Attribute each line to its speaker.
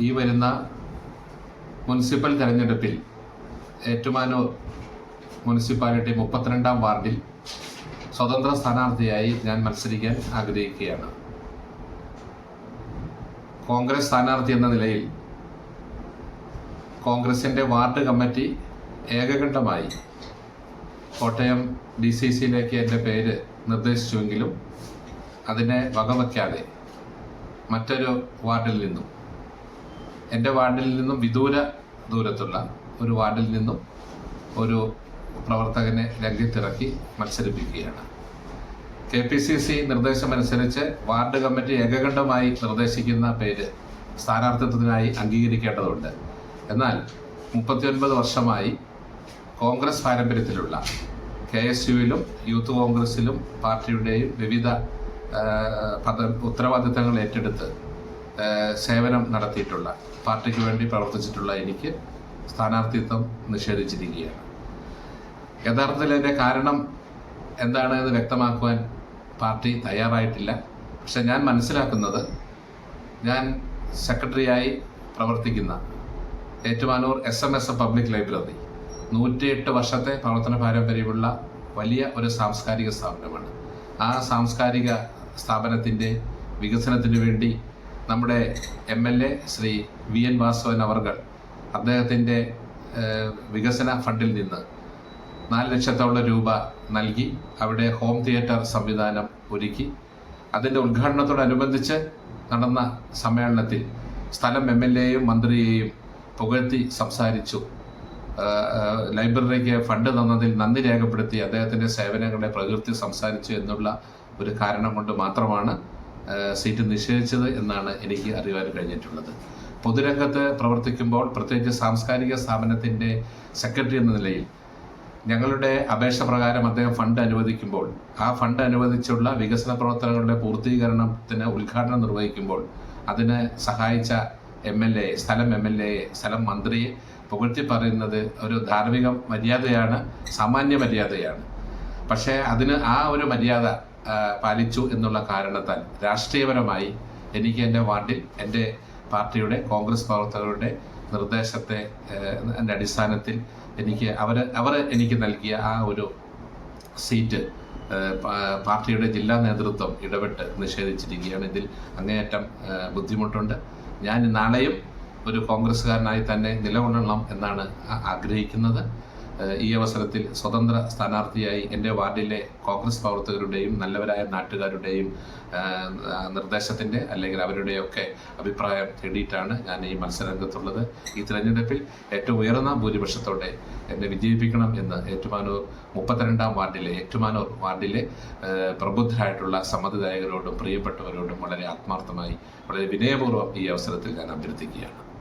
Speaker 1: ഈ വരുന്ന മുനിസിപ്പൽ തെരഞ്ഞെടുപ്പിൽ ഏറ്റുമാനൂർ മുനിസിപ്പാലിറ്റി മുപ്പത്തിരണ്ടാം വാർഡിൽ സ്വതന്ത്ര സ്ഥാനാർത്ഥിയായി ഞാൻ മത്സരിക്കാൻ ആഗ്രഹിക്കുകയാണ്. കോൺഗ്രസ് സ്ഥാനാർത്ഥി എന്ന നിലയിൽ കോൺഗ്രസിന്റെ വാർഡ് കമ്മിറ്റി ഏകകണ്ഠമായി കോട്ടയം ഡി സി സിയിലേക്ക് എന്റെ പേര് നിർദ്ദേശിച്ചുവെങ്കിലും അതിനെ വകവയ്ക്കാതെ മറ്റൊരു വാർഡിൽ നിന്നും എന്റെ വാർഡിൽ നിന്നും വിദൂര ദൂരത്തുള്ള ഒരു വാർഡിൽ നിന്നും ഒരു പ്രവർത്തകനെ രംഗത്തിറക്കി മത്സരിപ്പിക്കുകയാണ്. കെ പി സി സി നിർദ്ദേശമനുസരിച്ച് വാർഡ് കമ്മിറ്റി ഏകകണ്ഠമായി നിർദ്ദേശിക്കുന്ന പേര് സ്ഥാനാർത്ഥിത്വത്തിനായി അംഗീകരിക്കേണ്ടതുണ്ട്. എന്നാൽ മുപ്പത്തിയൊൻപത് വർഷമായി കോൺഗ്രസ് പാരമ്പര്യത്തിലുള്ള കെ എസ് യുവിലും യൂത്ത് കോൺഗ്രസിലും പാർട്ടിയുടെയും വിവിധ പദ ഉത്തരവാദിത്തങ്ങൾ ഏറ്റെടുത്ത് സേവനം നടത്തിയിട്ടുള്ള പാർട്ടിക്ക് വേണ്ടി പ്രവർത്തിച്ചിട്ടുള്ള എനിക്ക് സ്ഥാനാർത്ഥിത്വം നിഷേധിച്ചിരിക്കുകയാണ്. യഥാർത്ഥത്തിൽ അതിന്റെ കാരണം എന്താണ് എന്ന് വ്യക്തമാക്കുവാൻ പാർട്ടി തയ്യാറായിട്ടില്ല. പക്ഷെ ഞാൻ മനസ്സിലാക്കുന്നത് ഞാൻ സെക്രട്ടറിയായി പ്രവർത്തിക്കുന്ന Ettumanoor S M S public library നൂറ്റിയെട്ട് വർഷത്തെ പ്രവർത്തന പാരമ്പര്യമുള്ള വലിയ ഒരു സാംസ്കാരിക സ്ഥാപനമാണ്. ആ സാംസ്കാരിക സ്ഥാപനത്തിന്റെ വികസനത്തിന് വേണ്ടി നമ്മുടെ M L A Shri V N Vasavan അവർകൾ അദ്ദേഹത്തിന്റെ വികസന ഫണ്ടിൽ നിന്ന് നാല് ലക്ഷത്തോളം രൂപ നൽകി അവിടെ ഹോം തിയേറ്റർ സംവിധാനം ഒരുക്കി. അതിന്റെ ഉദ്ഘാടനത്തോടനുബന്ധിച്ച് നടന്ന സമ്മേളനത്തിൽ സ്ഥലം എം എൽ എയും മന്ത്രിയെയും പുകഴ്ത്തി സംസാരിച്ചു. ലൈബ്രറിക്ക് ഫണ്ട് തന്നതിൽ നന്ദി രേഖപ്പെടുത്തി അദ്ദേഹത്തിന്റെ സേവനങ്ങളെ പ്രകൃതി സംസാരിച്ചു എന്നുള്ള ഒരു കാരണം കൊണ്ട് മാത്രമാണ് സീറ്റ് നിഷേധിച്ചത് എന്നാണ് എനിക്ക് അറിയാൻ കഴിഞ്ഞിട്ടുള്ളത്. പൊതുരംഗത്ത് പ്രവർത്തിക്കുമ്പോൾ പ്രത്യേകിച്ച് സാംസ്കാരിക സ്ഥാപനത്തിന്റെ സെക്രട്ടറി എന്ന നിലയിൽ ഞങ്ങളുടെ അപേക്ഷ പ്രകാരം അദ്ദേഹം ഫണ്ട് അനുവദിക്കുമ്പോൾ ആ ഫണ്ട് അനുവദിച്ചുള്ള വികസന പ്രവർത്തനങ്ങളുടെ പൂർത്തീകരണത്തിന് ഉദ്ഘാടനം നിർവഹിക്കുമ്പോൾ അതിന് സഹായിച്ച എം എൽ എ സ്ഥലം എം എൽ എ സ്ഥലം മന്ത്രിയെ പുകഴ്ത്തി പറയുന്നത് ഒരു ധാർമ്മിക മര്യാദയാണ് സാമാന്യ മര്യാദയാണ്. പക്ഷേ അതിന് ആ ഒരു മര്യാദ പാലിച്ചു എന്നുള്ള കാരണത്താൽ രാഷ്ട്രീയപരമായി എനിക്ക് എന്റെ വാർഡിൽ എന്റെ പാർട്ടിയുടെ കോൺഗ്രസ് പ്രവർത്തകരുടെ നിർദ്ദേശത്തെ അടിസ്ഥാനത്തിൽ എനിക്ക് അവർ അവർ എനിക്ക് നൽകിയ ആ ഒരു സീറ്റ് പാർട്ടിയുടെ ജില്ലാ നേതൃത്വം ഇടപെട്ട് നിഷേധിച്ചിരിക്കുകയാണ്. ഇതിൽ അങ്ങേയറ്റം ബുദ്ധിമുട്ടുണ്ട്. ഞാൻ നാളെയും ഒരു കോൺഗ്രസ്സുകാരനായി തന്നെ നിലകൊള്ളണം എന്നാണ് ആഗ്രഹിക്കുന്നത്. ഈ അവസരത്തിൽ സ്വതന്ത്ര സ്ഥാനാർത്ഥിയായി എന്റെ വാർഡിലെ കോൺഗ്രസ് പ്രവർത്തകരുടെയും നല്ലവരായ നാട്ടുകാരുടെയും നിർദ്ദേശത്തിന്റെ അല്ലെങ്കിൽ അവരുടെയൊക്കെ അഭിപ്രായം തേടിയിട്ടാണ് ഞാൻ ഈ മത്സരരംഗത്തുള്ളത്. ഈ തിരഞ്ഞെടുപ്പിൽ ഏറ്റവും ഉയർന്ന ഭൂരിപക്ഷത്തോടെ എന്നെ വിജയിപ്പിക്കണം എന്ന് ഏറ്റുമാനൂർ മുപ്പത്തിരണ്ടാം വാർഡിലെ ഏറ്റുമാനൂർ വാർഡിലെ പ്രബുദ്ധരായിട്ടുള്ള സമ്മതിദായകരോടും പ്രിയപ്പെട്ടവരോടും വളരെ ആത്മാർത്ഥമായി വളരെ വിനയപൂർവം ഈ അവസരത്തിൽ ഞാൻ അഭ്യർത്ഥിക്കുകയാണ്.